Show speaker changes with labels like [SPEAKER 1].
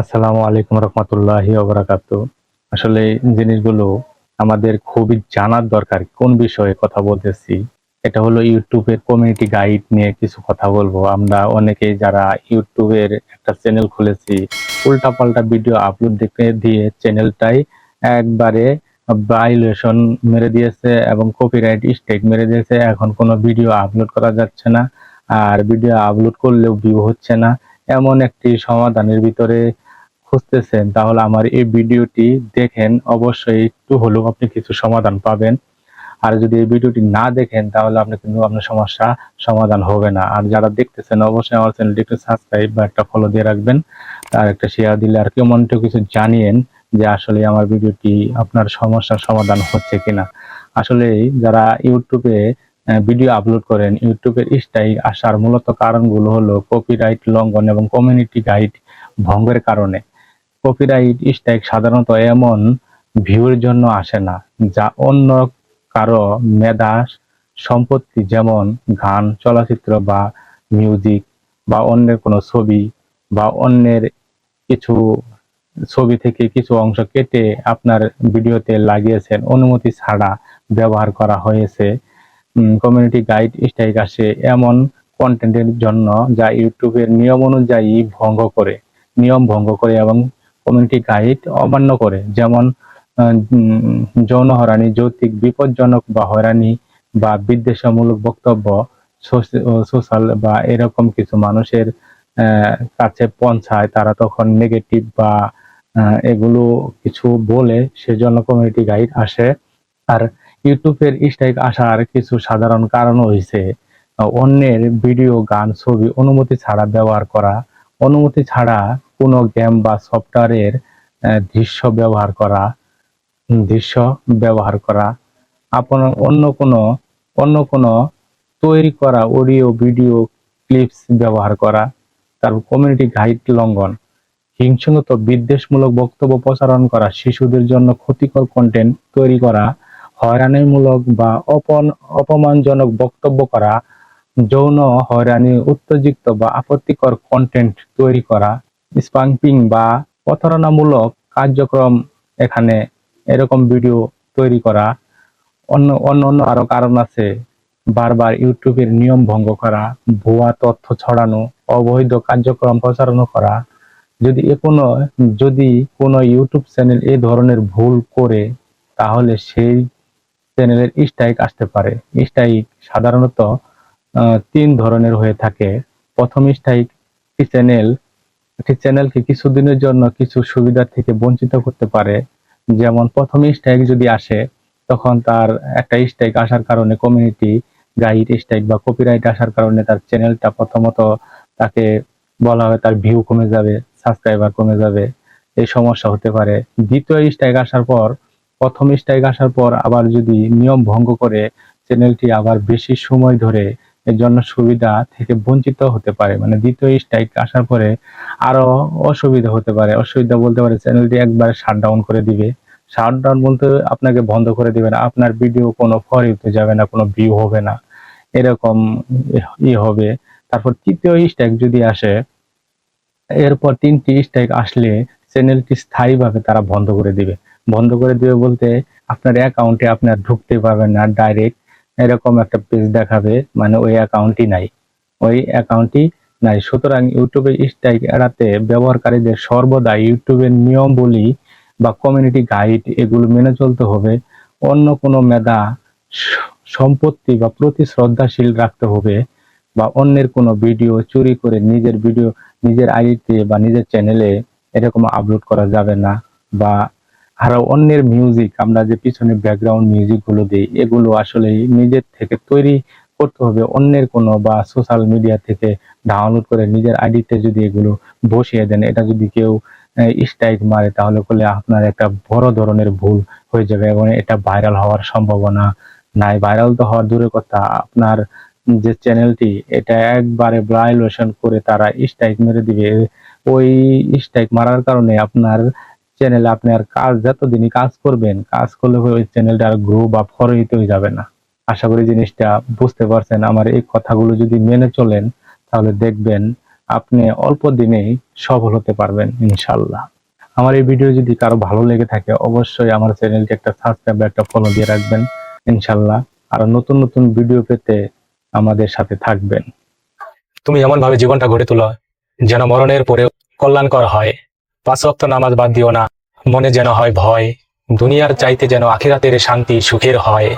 [SPEAKER 1] আসসালামু আলাইকুম রহমতুল্লাহি ওবরাকাত। আসলে জিনিসগুলো আমাদের খুবই জানার দরকার, কোন বিষয়ে কথা বলতেছি। এটা হলো ইউটিউবের কমিউনিটি গাইড নিয়ে কিছু কথা বলব। আমরা অনেকেই যারা ইউটিউবের একটা চ্যানেল খুলেছি, উল্টাপাল্টা ভিডিও আপলোড দেখে দিয়ে চ্যানেলটাই একবারে ভাইলেশন মেরে দিয়েছে এবং কপিরাইট স্ট্রাইক মেরে দিয়েছে। এখন কোনো ভিডিও আপলোড করা যাচ্ছে না। আর ভিডিও আপলোড করলেও ভিউ হচ্ছে না। এমন একটি সমাধানের ভিতরে খুঁজতেছেন, তাহলে আমার এই ভিডিওটি দেখেন, অবশ্যই একটু হলেও আপনি কিছু সমাধান পাবেন। আর যদি এই ভিডিওটি না দেখেন, তাহলে আপনি কিন্তু আপনার সমস্যা সমাধান হবে না। আর যারা দেখতেছেন, অবশ্যই আমার চ্যানেলটি একটু সাবস্ক্রাইব বা একটা ফলো দিয়ে রাখবেন। আর একটা শেয়ার দিলে আর কেমনটা কিছু জানিয়েন যে আসলে আমার ভিডিওটি আপনার সমস্যার সমাধান হচ্ছে কিনা। আসলে যারা ইউটিউবে ভিডিও আপলোড করেন, ইউটিউবের স্টাইল আসার মূলত কারণগুলো হলো কপিরাইট লঙ্ঘন এবং কমিউনিটি গাইড ভঙ্গের কারণে। কপিরাইট স্ট্রাইক সাধারণত এমন ভিউর জন্য আসে না, যা অন্য কারও মেধা, সম্পত্তি যেমন গান, চলচ্চিত্র বা মিউজিক বা অন্যের কোনো ছবি বা অন্যের কিছু ছবি থেকে কিছু অংশ কেটে আপনার ভিডিওতে লাগিয়েছেন, অনুমতি ছাড়া ব্যবহার করা হয়েছে। কমিউনিটি গাইড স্ট্রাইক আসে এমন কন্টেন্টের জন্য যা ইউটিউবের নিয়ম অনুযায়ী ভঙ্গ করে, নিয়ম ভঙ্গ করে এবং কমিউনিটি গাইড অমান্য করে, যেমন যৌন হয়রানি যৌতিক বিপজ্জনক বা হয়রানি বা বিদ্বেষমূলক বক্তব্য সোশ্যাল বা এরকম কিছু মানুষের কাছে পৌঁছায়, তারা তখন নেগেটিভ বা এগুলো কিছু বলে সেজন্য কমিউনিটি গাইড আসে। আর ইউটিউবের স্ট্রাইক আসার কিছু সাধারণ কারণ হয়েছে অন্যের ভিডিও, গান, ছবি অনুমতি ছাড়া ব্যবহার করা, অনুমতি ছাড়া কোনো গেম বা সফটওয়্যারের দৃশ্য ব্যবহার করা দৃশ্য ব্যবহার করা আপনার অন্য কোনো অন্য কোনো তৈরি করা অডিও ভিডিও ক্লিপস ব্যবহার করা তারপর কমিউনিটি গাইড লঙ্ঘন হিংসুমত বিদ্বেষমূলক বক্তব্য প্রচারণ করা, শিশুদের জন্য ক্ষতিকর কন্টেন্ট তৈরি করা, হয়রানিমূলক বা অপন, অপমানজনক বক্তব্য করা, যৌন হয়রানি, উত্তেজিত বা আপত্তিকর কন্টেন্ট তৈরি করা স্পাঙ্কিং বা প্রতারণামূলক কার্যক্রম এখানে এরকম ভিডিও তৈরি করা। অন্য অন্য অন্য আরও কারণ আছে। বারবার ইউটিউবের নিয়ম ভঙ্গ করা, ভুয়া তথ্য ছড়ানো, অবৈধ কার্যক্রম প্রচারণ করা। যদি এ কোনো, যদি কোনো ইউটিউব চ্যানেল এ ধরনের ভুল করে, তাহলে সেই চ্যানেলের স্ট্রাইক আসতে পারে। স্ট্রাইক সাধারণত তিন ধরনের হয়ে থাকে। প্রথম স্ট্রাইক, চ্যানেল একটি চ্যানেলকে কিছুদিনের জন্য কিছু সুবিধা থেকে বঞ্চিত করতে পারে। যেমন প্রথম স্ট্রাইক যদি আসে, তখন তার একটা স্ট্রাইক আসার কারণে কমিউনিটি গাইড স্ট্রাইক বা কপিরাইট আসার কারণে তার চ্যানেলটা প্রথমত তাকে বলা হয় তার ভিউ কমে যাবে সাবস্ক্রাইবার কমে যাবে, এই সমস্যা হতে পারে। দ্বিতীয় স্ট্রাইক আসার পর, প্রথম স্ট্রাইক আসার পর আবার যদি নিয়ম ভঙ্গ করে চ্যানেলটি আবার বেশি সময় ধরে এর জন্য সুবিধা থেকে বঞ্চিত হতে পারে। মানে দ্বিতীয় স্ট্রাইক আসার পরে আরও অসুবিধা হতে পারে। অসুবিধা বলতে পারে চ্যানেলটি একবার শাটডাউন করে দিবে। শাটডাউন বলতে আপনাকে বন্ধ করে দিবে না। আপনার ভিডিও কোনো ফরিতে যাবে না, কোনো ভিউ হবে না। এরকম ই হবে। তারপর তৃতীয় স্ট্রাইক যদি আসে, এরপর তিনটি স্ট্রাইক আসলে চ্যানেলটি স্থায়ীভাবে তারা বন্ধ করে দিবে। বন্ধ করে দিবে বলতে আপনার অ্যাকাউন্টে আপনার ঢুকতে পারবেন না ডাইরেক্ট এরকম একটা পেজ দেখাবে মানে ওই অ্যাকাউন্টই নাই। ওই অ্যাকাউন্টই নাই। সুতরাং ইউটিউবে স্ট্রাইক এড়াতে ব্যবহারকারীদের সর্বদা ইউটিউবের নিয়মবলী বা কমিউনিটি গাইড এগুলো মেনে চলতে হবে। অন্য কোনো মেধা, সম্পত্তি বা প্রতি শ্রদ্ধাশীল রাখতে হবে বা অন্যের কোনো ভিডিও চুরি করে নিজের ভিডিও নিজের আইডিতে বা নিজের চ্যানেলে এরকম আপলোড করা যাবে না বা আরও অন্যের মিউজিক আমরা যে পিছনে ব্যাকগ্রাউন্ড মিউজিকগুলো দিই, এগুলো আসলে নিজের থেকে তৈরি করতে হবে। অন্যের কোনো বা সোশ্যাল মিডিয়া থেকে ডাউনলোড করে নিজের আইডিতে যদি এগুলো বসিয়ে দেন, এটা যদি কেউ স্ট্রাইক মারে, তাহলে করলে আপনার একটা বড় ধরনের ভুল হয়ে যাবে এবং এটা ভাইরাল হওয়ার সম্ভাবনা নাই। ভাইরাল তো হওয়ার দূরের কথা, আপনার যে চ্যানেলটি এটা একবারে ভাইলেশন করে তারা স্ট্রাইক মেরে দিবে। ওই স্ট্রাইক মারার কারণে আপনার চ্যানেলে আপনি আর কাজ, যতদিনই কাজ করবেন, কাজ করলে ওই চ্যানেলটা আর গ্রো বা ফরিত হয়ে যাবে না। আশা করি জিনিসটা বুঝতে পারছেন। আমার এই কথাগুলো যদি মেনে চলেন, তাহলে দেখবেন আপনি অল্প দিনেই সফল হতে পারবেন ইনশাল্লাহ আমার এই ভিডিও যদি কারও ভালো লেগে থাকে, অবশ্যই আমার চ্যানেলটি একটা সাবস্ক্রাইব একটা ফলো দিয়ে রাখবেন ইনশাল্লাহ আর নতুন নতুন ভিডিও পেতে আমাদের সাথে থাকবেন।
[SPEAKER 2] তুমি এমন ভাবে জীবনটা গড়ে তোলো, যেন মরণের পরে কল্যাণকর হয়। পাঁচ ওয়াক্ত নামাজ বাদ দিও না। মনে যেন হয় ভয় দুনিয়ার চাইতে যেন আখিরাতের শান্তি সুখের হয়।